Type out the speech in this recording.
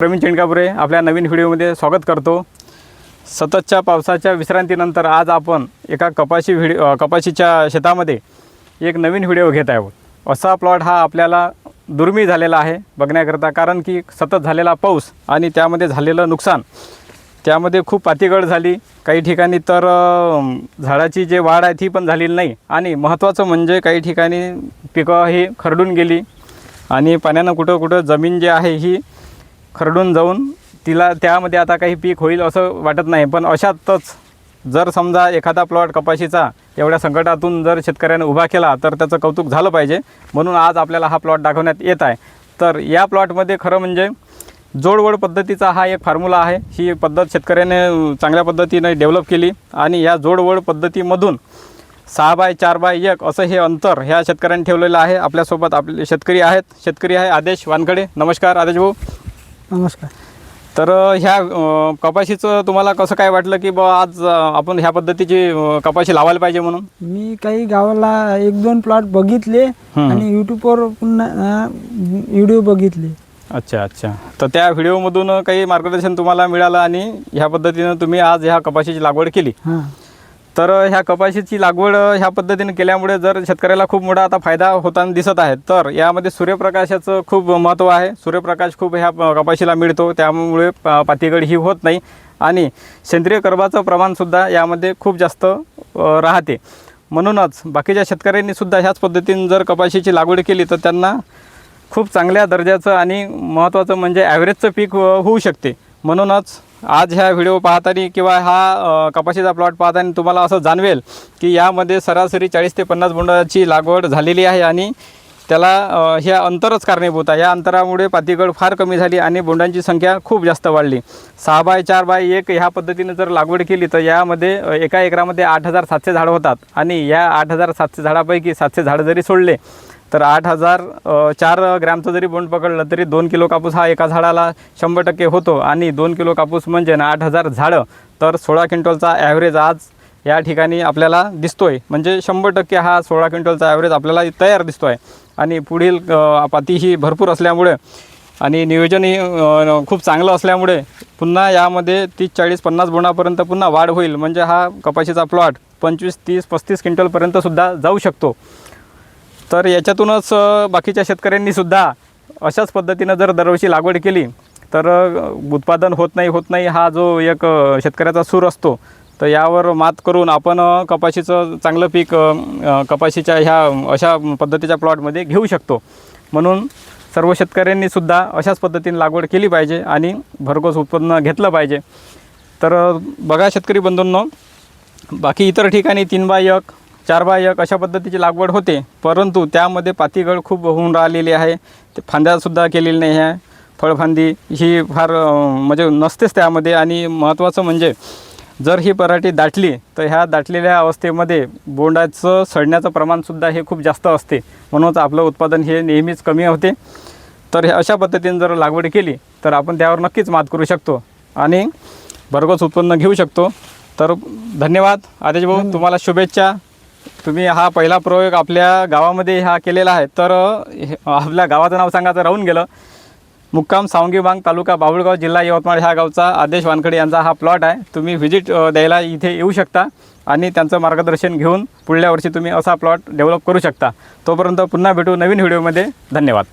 प्रवीण चिंडकापुरे आपल्या नवीन व्हिडिओमध्ये स्वागत करतो. सततच्या पावसाच्या विश्रांतीनंतर आज आपण एका कपाशी व्हिडिओ कपाशीच्या शेतामध्ये एक नवीन व्हिडिओ घेत आहोत. असा प्लॉट हा आपल्याला दुर्मिळ झालेला आहे बघण्याकरता कारण की सतत झालेला पाऊस आणि त्यामध्ये झालेलं नुकसान त्यामध्ये खूप पातीगळ झाली. काही ठिकाणी तर झाडाची जे वाढ आहे ती पण झालेली नाही आणि महत्त्वाचं म्हणजे काही ठिकाणी पिकं ही खरडून गेली आणि पाण्यानं कुठं कुठं जमीन जी आहे ही खरडून जाऊन तिला त्यामध्ये आता काही पीक होईल असं वाटत नाही. पण अशातच जर समजा एखादा प्लॉट कपाशीचा एवढ्या संकटातून जर शेतकऱ्याने उभा केला तर त्याचं कौतुक झालं पाहिजे. म्हणून आज आपल्याला हा प्लॉट दाखवण्यात येत आहे. तर या प्लॉटमध्ये खरं म्हणजे जोडवड पद्धतीचा हा एक फॉर्म्युला आहे. ही पद्धत शेतकऱ्याने चांगल्या पद्धतीने डेव्हलप केली आणि या जोडवड पद्धतीमधून सहा बाय चार बाय एक असं हे अंतर ह्या शेतकऱ्यांनी ठेवलेलं आहे. आपल्यासोबत आपले शेतकरी आहेत. शेतकरी आहे आदेश वानखडे. नमस्कार आदेश भाऊ. नमस्कार. तर ह्या अ, कपाशीचं तुम्हाला कसं काय वाटलं की बा आज अ, आपण ह्या पद्धतीची अ, कपाशी लावायला पाहिजे म्हणून? मी काही गावाला एक दोन प्लॉट बघितले. आणि यूट्यूबवर पुन्हा व्हिडिओ बघितले. अच्छा अच्छा. तर त्या व्हिडिओमधून काही मार्गदर्शन तुम्हाला मिळालं आणि ह्या पद्धतीनं तुम्ही आज ह्या कपाशीची लागवड केली. हां. तर ह्या कपाशीची लागवड ह्या पद्धतीने केल्यामुळे जर शेतकऱ्याला खूप मोठा आता फायदा होताना दिसत आहे तर यामध्ये सूर्यप्रकाशाचं खूप महत्त्व आहे. सूर्यप्रकाश खूप ह्या कपाशीला मिळतो त्यामुळे पातीगड ही होत नाही आणि सेंद्रिय कर्बाचं प्रमाणसुद्धा यामध्ये खूप जास्त राहते. म्हणूनच बाकीच्या शेतकऱ्यांनीसुद्धा ह्याच पद्धतीने जर कपाशीची लागवड केली तर त्यांना खूप चांगल्या दर्जाचं आणि महत्त्वाचं म्हणजे ॲव्हरेजचं पीक होऊ शकते. म्हणूनच आज ह्या व्हिडिओ पाहताना किंवा हा कपाशीचा प्लॉट पाहताना तुम्हाला असं जाणवेल की यामध्ये सरासरी चाळीस ते पन्नास बोंडाची लागवड झालेली आहे आणि त्याला ह्या हे अंतरच कारणीभूत आहे. या अंतरामुळे पातीगळ फार कमी झाली आणि बोंडांची संख्या खूप जास्त वाढली. सहा बाय चार बाय एक ह्या पद्धतीने जर लागवड केली तर यामध्ये एका एकरामध्ये आठ हजार सातशे झाडं होतात आणि या आठ हजार सातशे झाडापैकी सातशे झाडं जरी सोडले तर आठ हजार चार ग्रॅमचं जरी बोंड पकडलं तरी दोन किलो कापूस हा एका झाडाला शंभर टक्के होतो आणि दोन किलो कापूस म्हणजे ना आठ हजार झाडं. तर सोळा क्विंटलचा ॲव्हरेज आज या ठिकाणी आपल्याला दिसतोय. म्हणजे शंभर टक्के हा सोळा क्विंटलचा ॲव्हरेज आपल्याला तयार दिसतो आहे आणि पुढील पाती ही भरपूर असल्यामुळे आणि नियोजनही खूप चांगलं असल्यामुळे पुन्हा यामध्ये तीस चाळीस पन्नास बोंडापर्यंत पुन्हा वाढ होईल. म्हणजे हा कपाशीचा प्लॉट पंचवीस तीस पस्तीस क्विंटलपर्यंतसुद्धा जाऊ शकतो. तर याच्यातूनच बाकीच्या शेतकऱ्यांनी सुद्धा अशाच पद्धतीनं जर दरवर्षी लागवड केली तर उत्पादन होत नाही होत नाही हा जो एक शेतकऱ्याचा सूर असतो तर यावर मात करून आपण कपाशीचं चांगलं पीक कपाशीच्या ह्या अशा पद्धतीच्या प्लॉटमध्ये घेऊ शकतो. म्हणून सर्व शेतकऱ्यांनी सुद्धा अशाच पद्धतीने लागवड केली पाहिजे आणि भरघोस उत्पन्न घेतलं पाहिजे. तर बघा शेतकरी बंधूंनो बाकी इतर ठिकाणी तीन बाय एक चार बाय एक अशा पद्धतीची लागवड होते परंतु त्यामध्ये पातीगळ खूप होऊन राहिलेली आहे. ते फांद्यासुद्धा केलेली नाही आहे. फळफांदी ही फार म्हणजे नसतेच त्यामध्ये. आणि महत्त्वाचं म्हणजे जर ही पराठी दाटली तर ह्या दाटलेल्या अवस्थेमध्ये बोंडाचं सडण्याचं प्रमाणसुद्धा हे खूप जास्त असते. म्हणूनच आपलं उत्पादन हे नेहमीच कमी होते. तर हे अशा पद्धतीने जर लागवड केली तर आपण त्यावर नक्कीच मात करू शकतो. आणि भरघोस उत्पन्न घेऊ शकतो. तर धन्यवाद. आदेश भाऊ तुम्हाला शुभेच्छा. तुम्ही हा पहिला प्रयोग आपल्या गावामध्ये हा केलेला आहे. तर हे- आपल्या गावाचं नाव सांगायचं राहून गेलं. मुक्काम सावंगीबांग तालुका बाबुळगाव जिल्हा यवतमाळ ह्या गावचा आदेश वानखडे यांचा हा प्लॉट आहे. तुम्ही व्हिजिट द्यायला इथे येऊ शकता आणि त्यांचं मार्गदर्शन घेऊन पुढल्या वर्षी तुम्ही असा प्लॉट डेव्हलप करू शकता. तोपर्यंत पुन्हा भेटू नवीन व्हिडिओमध्ये धन्यवाद.